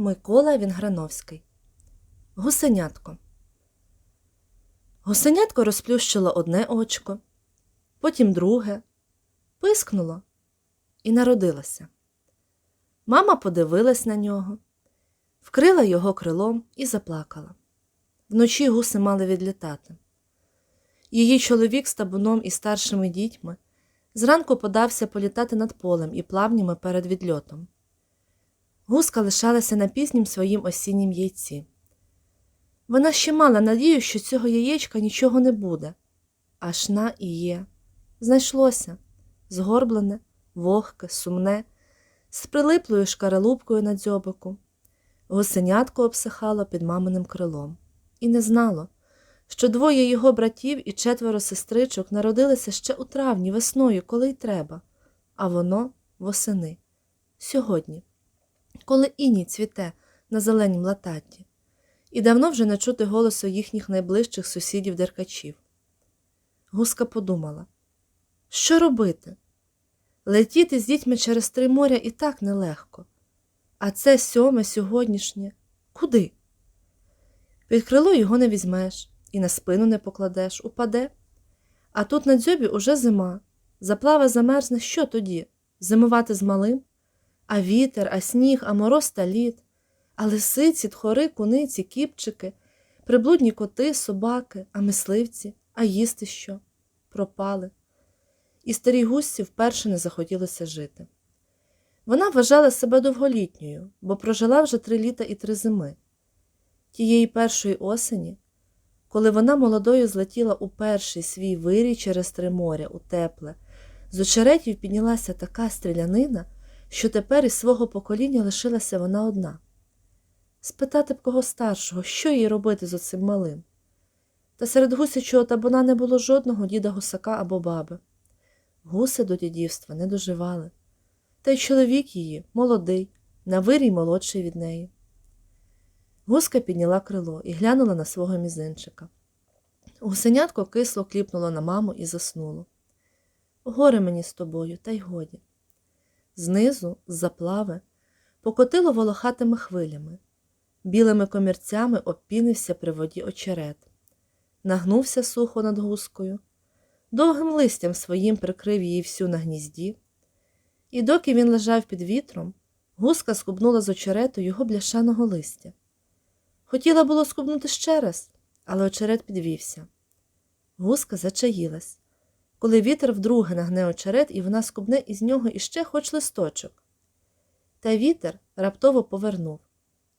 Микола Вінграновський. Гусенятко. Гусенятко розплющило одне очко, потім друге, пискнуло і народилося. Мама подивилась на нього, вкрила його крилом і заплакала. Вночі гуси мали відлітати. Її чоловік з табуном і старшими дітьми зранку подався політати над полем і плавнями перед відльотом. Гуска лишалася на пізнім своїм осіннім яйці. Вона ще мала надію, що цього яєчка нічого не буде. Аж на і є. Знайшлося згорблене, вогке, сумне, з прилиплою шкаралупкою на дзьобику. Гусенятко обсихало під маминим крилом і не знало, що двоє його братів і четверо сестричок народилися ще у травні весною, коли й треба, а воно восени. Сьогодні, коли іній цвіте на зеленім лататі, і давно вже не чути голосу їхніх найближчих сусідів деркачів. Гуска подумала, що робити? Летіти з дітьми через три моря і так нелегко. А це сьоме сьогоднішнє. Куди? Під крило його не візьмеш, і на спину не покладеш, упаде. А тут на дзьобі уже зима. Заплава замерзне, що тоді? Зимувати з малим? А вітер, а сніг, а мороз та лід, а лисиці, тхори, куниці, кіпчики, приблудні коти, собаки, а мисливці, а їсти що? Пропали. І старій гусці вперше не захотілося жити. Вона вважала себе довголітньою, бо прожила вже три літа і три зими. Тієї першої осені, коли вона молодою злетіла у перший свій вирій через три моря у тепле, з очеретів піднялася така стрілянина, що тепер із свого покоління лишилася вона одна. Спитати б кого старшого, що їй робити з оцим малим. Та серед гусячого табуна не було жодного діда гусака або баби. Гуси до дідівства не доживали, та й чоловік її молодий, на вирій молодший від неї. Гуска підняла крило і глянула на свого мізинчика. Гусенятко кисло кліпнуло на маму і заснуло. Горе мені з тобою, та й годі. Знизу, з заплави, покотило волохатими хвилями, білими комірцями обпінився при воді очерет, нагнувся сухо над гускою, довгим листям своїм прикрив її всю на гнізді, і доки він лежав під вітром, гуска скубнула з очерету його бляшаного листя. Хотіла було скубнути ще раз, але очерет підвівся. Гуска зачаїлась, коли вітер вдруге нагне очерет, і вона скубне із нього іще хоч листочок. Та вітер раптово повернув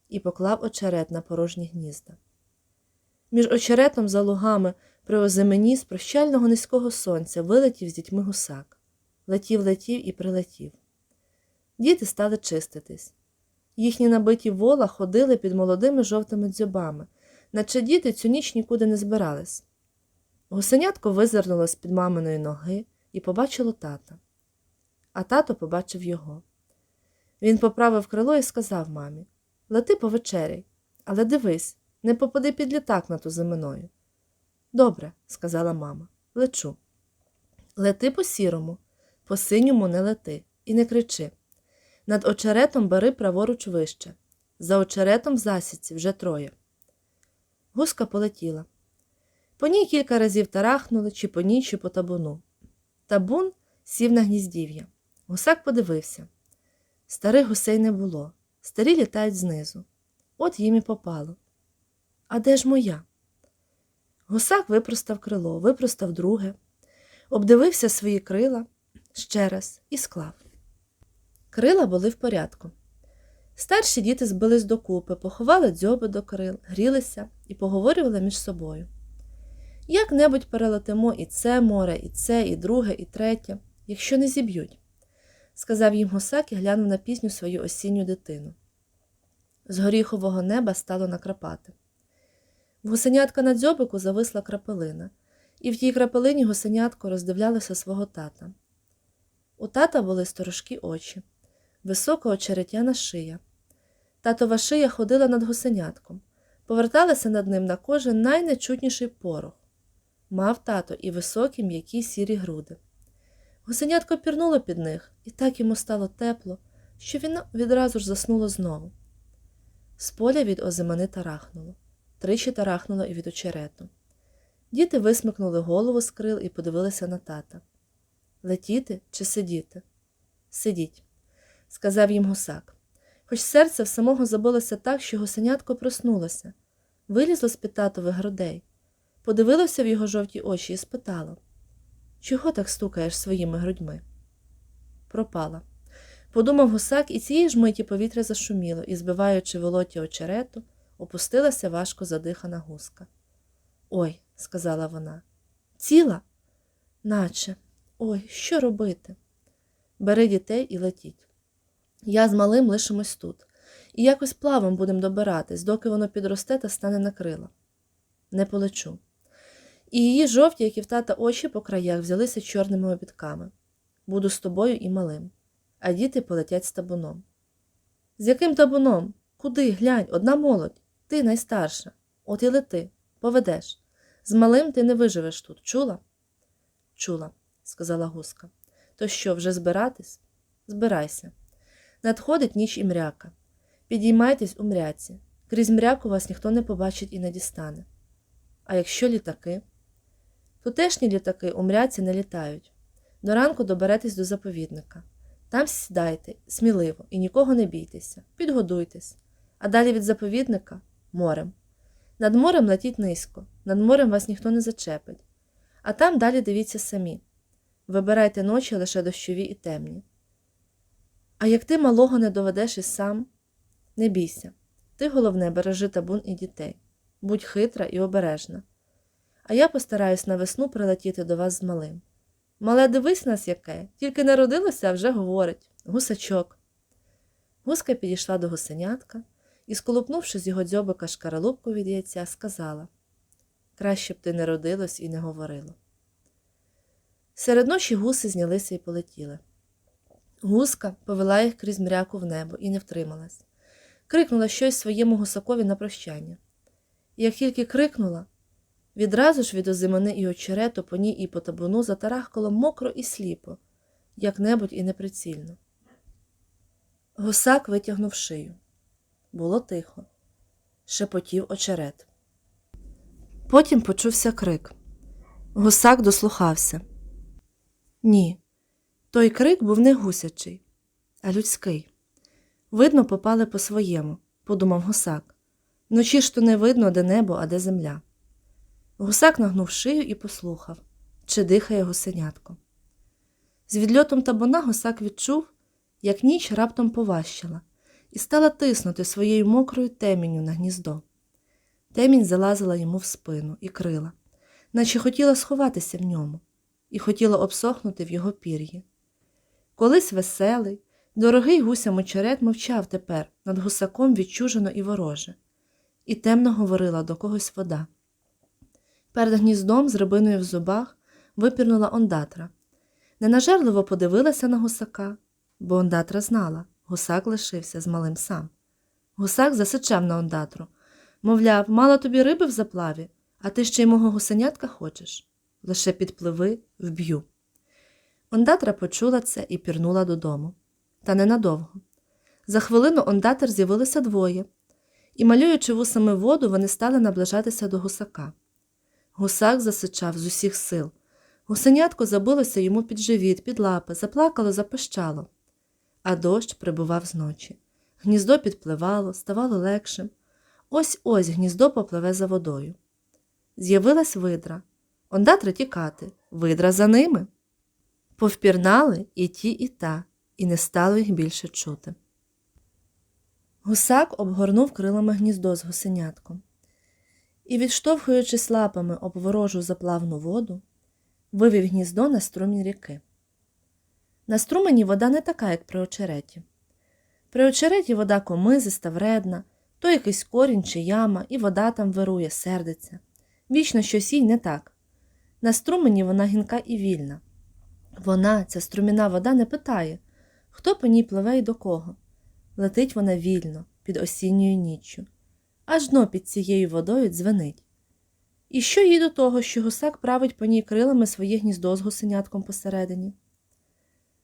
і поклав очерет на порожні гнізда. Між очеретом за лугами при озимені з прощального низького сонця вилетів з дітьми гусак. Летів, летів і прилетів. Діти стали чиститись. Їхні набиті вола ходили під молодими жовтими дзьобами, наче діти цю ніч нікуди не збирались. Гусенятко визирнуло з під маминої ноги і побачило тата. А тато побачив його. Він поправив крило і сказав мамі Лети повечеряй, але дивись, не попади під літак на ту зиминою. Добре, сказала мама, лечу. Лети по сірому, по синьому не лети і не кричи. Над очеретом бери праворуч вище. За очеретом в засідці вже троє. Гуска полетіла. По ній кілька разів тарахнули, чи по ній, чи по табуну. Табун сів на гніздів'я. Гусак подивився. Старих гусей не було. Старі літають знизу. От їм і попало. А де ж моя? Гусак випростав крило, випростав друге, обдивився свої крила ще раз і склав. Крила були в порядку. Старші діти збились докупи, поховали дзьоби до крил, грілися і поговорювали між собою. Як небудь перелетимо і це море, і це, і друге, і третє, якщо не зіб'ють, сказав їм гусак і глянув на пісню свою осінню дитину. З горіхового неба стало накрапати. В гусенятка на дзьобику зависла крапелина, і в тій крапелині гусенятко роздивлялося свого тата. У тата були сторожкі очі, висока очеретяна шия. Татова шия ходила над гусенятком, поверталася над ним на кожен найнечутніший порох. Мав тато і високі м'які сірі груди. Гусенятко пірнуло під них, і так йому стало тепло, що він відразу ж заснуло знову. З поля від озимани тарахнуло, тричі тарахнуло і від очерету. Діти висмикнули голову з крил і подивилися на тата. Летіти чи сидіти? Сидіть, сказав їм гусак. Хоч серце в самого забилося так, що гусенятко проснулося, вилізло з під татових грудей, подивилося в його жовті очі і спитало Чого так стукаєш своїми грудьми? Пропала. Подумав гусак, і цієї ж миті повітря зашуміло, і, збиваючи волоті очерету, опустилася важко задихана гуска. Ой, сказала вона, ціла? Наче. Ой, що робити? Бери дітей і летіть. Я з малим лишимось тут, і якось плавом будемо добиратись, доки воно підросте та стане на крила. Не полечу. І її жовті, як і в тата очі по краях, взялися чорними обідками. Буду з тобою і малим, а діти полетять з табуном. З яким табуном? Куди? Глянь, одна молодь, ти найстарша. От і лети, поведеш. З малим ти не виживеш тут, чула? Чула, сказала гуска. То що, вже збиратись? Збирайся. Надходить ніч і мряка. Підіймайтесь у мряці. Крізь мряку вас ніхто не побачить і не дістане. А якщо літаки? Тутешні літаки у мряці не літають. До ранку доберетесь до заповідника. Там сідайте, сміливо, і нікого не бійтеся, підгодуйтесь. А далі від заповідника морем. Над морем летіть низько, над морем вас ніхто не зачепить. А там далі дивіться самі. Вибирайте ночі лише дощові і темні. А як ти малого не доведеш і сам, не бійся. Ти, головне, бережи табун і дітей. Будь хитра і обережна. А я постараюсь на весну прилетіти до вас з малим. Мале, дивись нас яке, тільки народилося, а вже говорить гусачок. Гуска підійшла до гусенятка і, сколупнувши з його дзьобика шкаралупку від яйця, сказала Краще б ти не родилось і не говорило. Серед ночі гуси знялися і полетіли. Гуска повела їх крізь мряку в небо і не втрималась. Крикнула щось своєму гусакові на прощання. І як тільки крикнула, відразу ж від озимини і очерету по ній і по табуну затарахкало мокро і сліпо, як небудь і неприцільно. Гусак витягнув шию. Було тихо, шепотів очерет. Потім почувся крик. Гусак дослухався. Ні, той крик був не гусячий, а людський. Видно, попали по своєму, подумав гусак. Вночі ж то не видно, де небо, а де земля. Гусак нагнув шию і послухав, чи дихає гусенятко. З відльотом табуна гусак відчув, як ніч раптом поважчала, і стала тиснути своєю мокрою темінню на гніздо. Темінь залазила йому в спину і крила, наче хотіла сховатися в ньому, і хотіла обсохнути в його пір'ї. Колись веселий, дорогий гусям очерет мовчав тепер над гусаком відчужено і вороже, і темно говорила до когось вода. Перед гніздом з рибиною в зубах випірнула ондатра. Ненажерливо подивилася на гусака, бо ондатра знала, гусак лишився з малим сам. Гусак засичав на ондатру. Мовляв, мало тобі риби в заплаві, а ти ще й мого гусенятка хочеш. Лише підпливи, вб'ю. Ондатра почула це і пірнула додому. Та ненадовго. За хвилину ондатр з'явилися двоє, і, малюючи вусами воду, вони стали наближатися до гусака. Гусак засичав з усіх сил. Гусенятко забилося йому під живіт, під лапи, заплакало, запищало. А дощ прибував зночі. Гніздо підпливало, ставало легшим. Ось ось гніздо попливе за водою. З'явилась видра. Ондатра тікати, видра за ними. Повпірнали і ті, і та, і не стало їх більше чути. Гусак обгорнув крилами гніздо з гусенятком і, відштовхуючись лапами об ворожу заплавну воду, вивів гніздо на струмінь ріки. На струмені вода не така, як при очереті. При очереті вода комизиста, вредна, то якийсь корінь чи яма, і вода там вирує, сердиться. Вічно щось їй не так. На струмені вона гінка і вільна. Вона, ця струміна вода, не питає, хто по ній пливе і до кого. Летить вона вільно, під осінньою ніччю. Аж дно під цією водою дзвенить. І що їй до того, що гусак править по ній крилами своє гніздо з гусенятком посередині?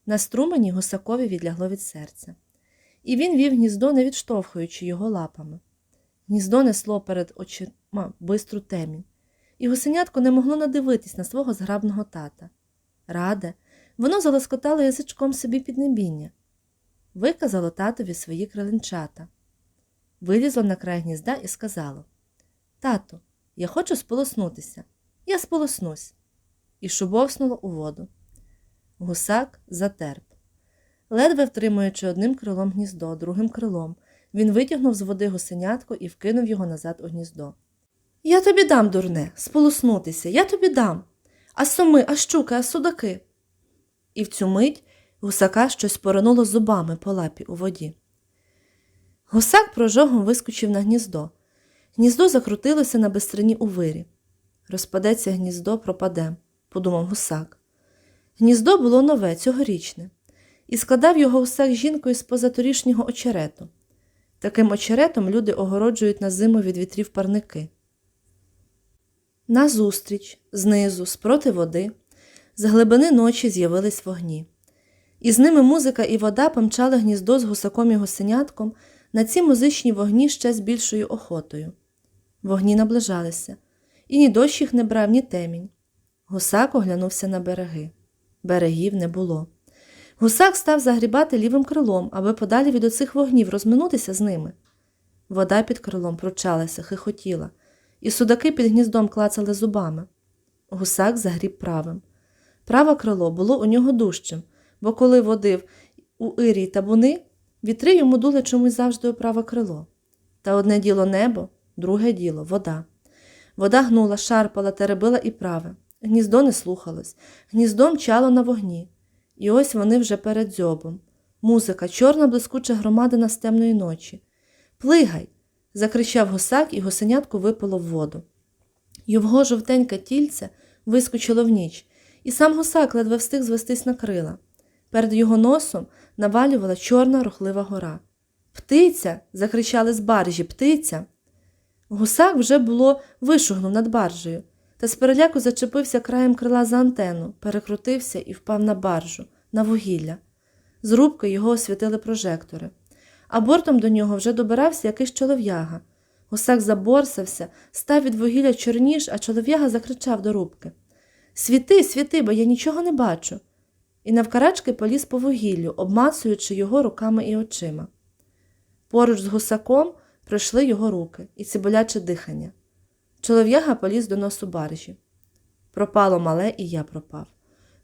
На струмені гусакові відлягло від серця, і він вів гніздо, не відштовхуючи його лапами. Гніздо несло перед очима бистру темінь, і гусенятко не могло надивитись на свого зграбного тата. Раде, воно залоскотало язичком собі під небіння, виказало татові свої крилинчата, вилізло на край гнізда і сказало Тату, я хочу сполоснутися. Я сполоснусь. І шубовснуло у воду. Гусак затерп. Ледве втримуючи одним крилом гніздо, другим крилом, він витягнув з води гусенятко і вкинув його назад у гніздо. Я тобі дам, дурне, сполоснутися, я тобі дам. А соми, а щуки, а судаки. І в цю мить гусака щось поронуло зубами по лапі у воді. Гусак прожогом вискочив на гніздо. Гніздо закрутилося на безстрині у вирі. Розпадеться гніздо, пропаде, подумав гусак. Гніздо було нове, цьогорічне, і складав його гусак жінкою з позаторішнього очерету. Таким очеретом люди огороджують на зиму від вітрів парники. Назустріч, знизу, спроти води, з глибини ночі з'явились вогні. І з ними музика і вода помчали гніздо з гусаком і гусенятком на ці музичні вогні ще з більшою охотою. Вогні наближалися, і ні дощ їх не брав, ні темінь. Гусак оглянувся на береги. Берегів не було. Гусак став загрібати лівим крилом, аби подалі від оцих вогнів розминутися з ними. Вода під крилом пручалася, хихотіла, і судаки під гніздом клацали зубами. Гусак загріб правим. Праве крило було у нього дужчим, бо коли водив у ірі й табуни, вітри йому дули чомусь завжди у праве крило. Та одне діло небо, друге діло вода. Вода гнула, шарпала, теребила і праве. Гніздо не слухалось, гніздо мчало на вогні. І ось вони вже перед дзьобом. Музика, чорна блискуча громадина з темної ночі. Плигай. закричав гусак, і гусенятко випало в воду. Його жовтеньке тільце вискочило в ніч, і сам гусак ледве встиг звестись на крила. Перед його носом навалювала чорна рухлива гора. Птиця. закричали з баржі, птиця. Гусак вже було вишугнув над баржею, та з переляку зачепився краєм крила за антенну, перекрутився і впав на баржу, на вугілля. З рубки його освітили прожектори. А бортом до нього вже добирався якийсь чолов'яга. Гусак заборсався, став від вугілля чорніш, а чолов'яга закричав до рубки Світи, світи, бо я нічого не бачу. І навкарачки поліз по вугіллю, обмацуючи його руками і очима. Поруч з гусаком пройшли його руки і цибуляче дихання. Чолов'яга поліз до носу баржі. Пропало мале, і я пропав.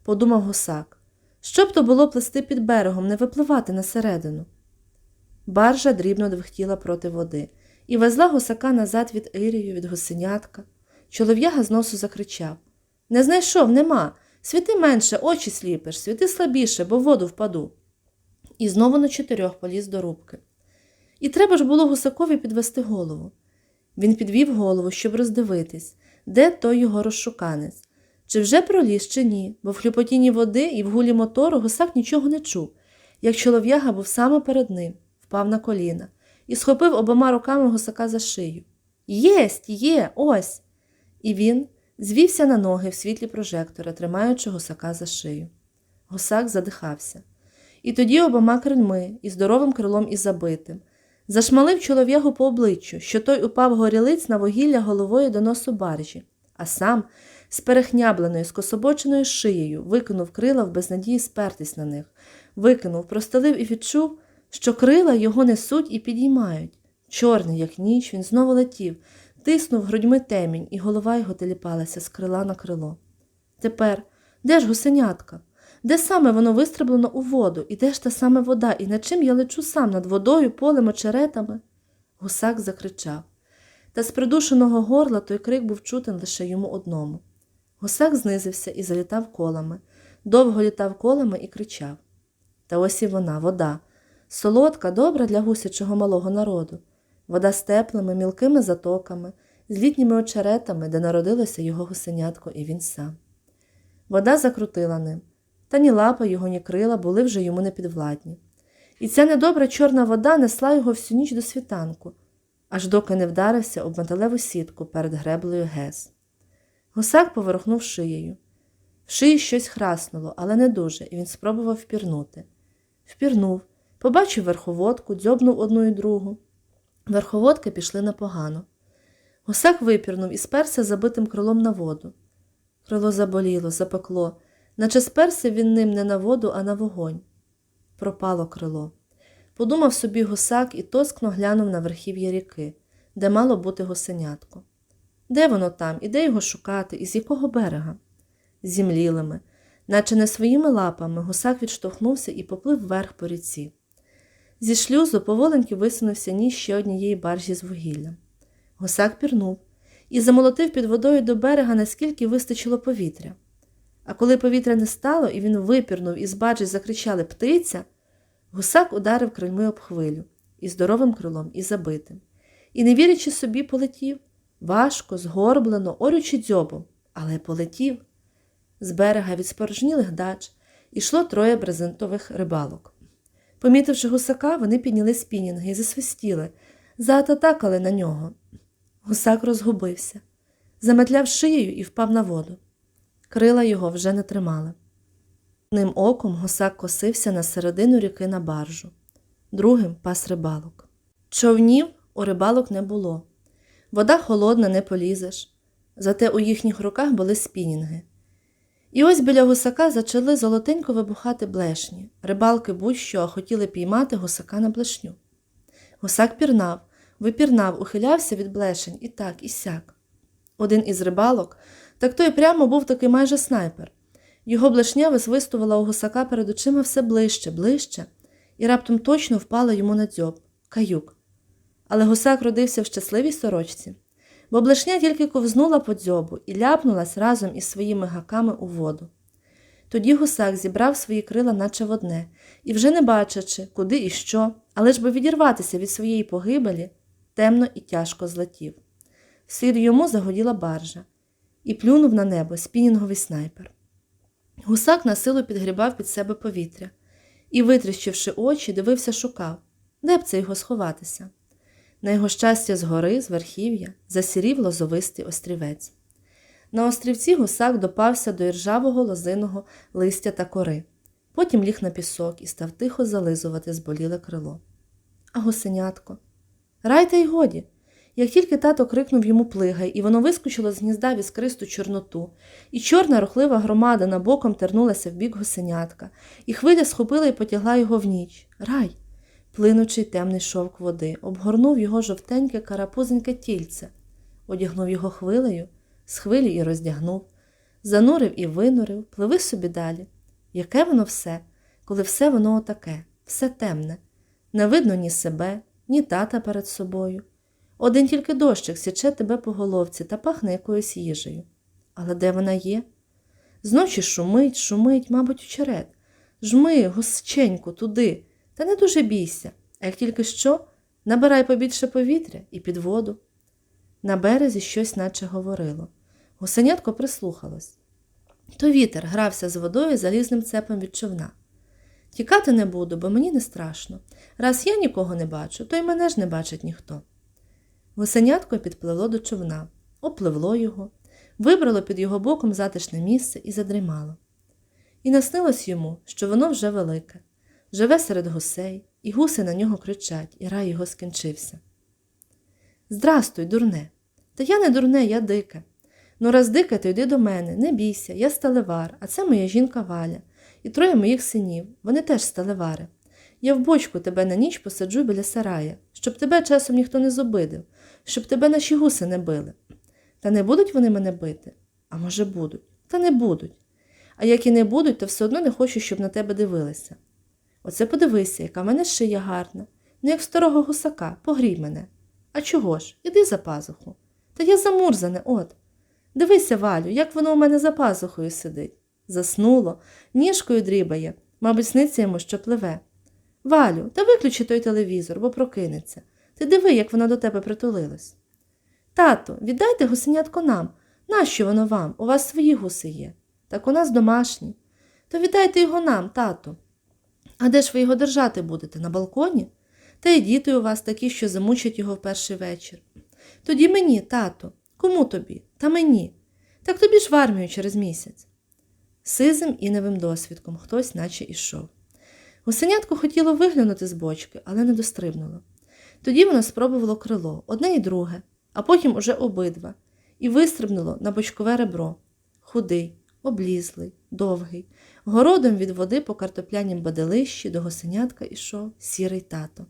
Подумав гусак. Що б то було плести під берегом, не випливати на середину. Баржа дрібно двихтіла проти води і везла гусака назад від Ірію, від гусенятка. Чолов'яга з носу закричав Не знайшов, нема. Світи менше, очі сліпиш, світи слабіше, бо в воду впаду. І знову на чотирьох поліз до рубки. І треба ж було гусакові підвести голову. Він підвів голову, щоб роздивитись, де той його розшуканець, чи вже проліз, чи ні, бо в хлюпотіні води і в гулі мотору гусак нічого не чув, як чолов'яга був саме перед ним, впав на коліна і схопив обома руками гусака за шию. Єсть, є, ось. І він звівся на ноги в світлі прожектора, тримаючи гусака за шию. Гусак задихався. І тоді обома крильми, і здоровим крилом і забитим, зашмалив чолов'ягу по обличчю, що той упав горілиць на вугілля головою до носу баржі, а сам з перехнябленою, скособоченою шиєю викинув крила в безнадії спертись на них, викинув, простелив і відчув, що крила його несуть і підіймають. Чорний, як ніч, він знову летів, тиснув грудьми темінь, і голова його теліпалася з крила на крило. Тепер де ж гусенятка? Де саме воно вистреблено у воду, і де ж та саме вода, і над чим я лечу сам над водою, полем, очеретами? Гусак закричав. Та з придушеного горла той крик був чутен лише йому одному. Гусак знизився і залітав колами, довго літав колами і кричав. Та ось і вона, вода, солодка, добра для гусячого малого народу, вода з теплими, мілкими затоками, з літніми очеретами, де народилося його гусенятко і він сам. Вода закрутила ним, та ні лапа його, ні крила були вже йому непідвладні. І ця недобра чорна вода несла його всю ніч до світанку, аж доки не вдарився об металеву сітку перед греблею Гес. Гусак поворухнув шиєю. В шиї щось храснуло, але не дуже, і він спробував впірнути. Впірнув, побачив верховодку, дзьобнув одну і другу. Верховодки пішли непогано. Гусак випірнув і сперся забитим крилом на воду. Крило заболіло, запекло, наче сперся він ним не на воду, а на вогонь. Пропало крило. Подумав собі гусак і тоскно глянув на верхів'я ріки, де мало бути гусенятко. Де воно там, і де його шукати, і з якого берега? Зімлілими, наче не своїми лапами, гусак відштовхнувся і поплив вверх по ріці. Зі шлюзу поволеньки висунувся ніж ще однієї баржі з вугіллям. Гусак пірнув і замолотив під водою до берега, наскільки вистачило повітря. А коли повітря не стало, і він випірнув і з баржі закричали птиця, гусак ударив крильми об хвилю і здоровим крилом, і забитим. І, не вірячи собі, полетів важко, згорблено, орючи дзьобом, але полетів. З берега від спорожнілих дач ішло троє брезентових рибалок. Помітивши гусака, вони підняли спінінги і засвистіли, заататакали на нього. Гусак розгубився, заметляв шиєю і впав на воду. Крила його вже не тримали. Одним оком гусак косився на середину ріки на баржу, другим пас рибалок. Човнів у рибалок не було. Вода холодна, не полізеш. Зате у їхніх руках були спінінги. І ось біля гусака зачали золотенько вибухати блешні. Рибалки будь-що хотіли піймати гусака на блешню. Гусак пірнав, випірнав, ухилявся від блешень і так, і сяк. Один із рибалок, так той прямо був таки майже снайпер. Його блешня висвистувала у гусака перед очима все ближче, ближче, і раптом точно впала йому на дзьоб каюк. Але гусак родився в щасливій сорочці, бо тільки ковзнула по дзьобу і ляпнулась разом із своїми гаками у воду. Тоді гусак зібрав свої крила, наче в одне, і, вже не бачачи, куди і що, але ж би відірватися від своєї погибелі, темно і тяжко злетів. Слід йому загоділа баржа, і плюнув на небо спінінговий снайпер. Гусак на силу підгрібав під себе повітря і, витріщивши очі, дивився, шукав, де б це його сховатися. На його щастя, згори, з верхів'я, засірів лозовистий острівець. На острівці гусак допався до іржавого лозиного листя та кори. Потім ліг на пісок і став тихо зализувати зболіле крило. А гусенятко. Райте й годі. Як тільки тато крикнув йому плигай, і воно вискочило з гнізда в іскристу чорноту, і чорна рухлива громада набоком тернулася в бік гусенятка, і хвиля схопила і потягла його в ніч. Рай! Плинучий темний шовк води, обгорнув його жовтеньке карапузеньке тільце, одягнув його хвилею, з хвилі і роздягнув, занурив і винурив, пливи собі далі. Яке воно все, коли все воно отаке, все темне, не видно ні себе, ні тата перед собою. Один тільки дощик січе тебе по головці та пахне якоюсь їжею. Але де вона є? Зночі шумить, шумить, мабуть, очерет. Жми, гусченьку, туди, та не дуже бійся, а як тільки що, набирай побільше повітря і під воду. На березі щось наче говорило. Гусенятко прислухалось. То вітер грався з водою залізним цепом від човна. Тікати не буду, бо мені не страшно. Раз я нікого не бачу, то й мене ж не бачить ніхто. Гусенятко підпливло до човна, опливло його, вибрало під його боком затишне місце і задрімало. І наснилось йому, що воно вже велике, живе серед гусей, і гуси на нього кричать, і рай його скінчився. Здрастуй, дурне. Та я не дурне, я дике. Ну, раз дике, то йди до мене, не бійся, я сталевар, а це моя жінка Валя, і троє моїх синів, вони теж сталевари. Я в бочку тебе на ніч посаджу біля сарая, щоб тебе часом ніхто не зобидив, щоб тебе наші гуси не били. Та не будуть вони мене бити? А може, будуть, та не будуть. А як і не будуть, то все одно не хочу, щоб на тебе дивилися. Оце подивися, яка в мене шия гарна, ну як старого гусака, погрій мене. А чого ж? Іди за пазуху. Та я замурзане, от. Дивися, Валю, як воно у мене за пазухою сидить. Заснуло, ніжкою дрібає, мабуть, сниться йому, що пливе. Валю, та виключи той телевізор, бо прокинеться. Ти диви, як воно до тебе притулилось. Тату, віддайте гусенятко нам. Нащо воно вам? У вас свої гуси є. Так у нас домашні. То віддайте його нам, тату. А де ж ви його держати будете? На балконі? Та й діти у вас такі, що замучать його в перший вечір. Тоді мені, тату. Кому тобі? Та мені. Так тобі ж в армію через місяць. Сизим іневим досвідком хтось наче ішов. Гусенятко хотіло виглянути з бочки, але не дострибнуло. Тоді воно спробувало крило, одне і друге, а потім уже обидва, і вистрибнуло на бочкове ребро. Худий, облізлий, довгий. Городом від води по картоплянім баделищі до гусенятка ішов сірий тато.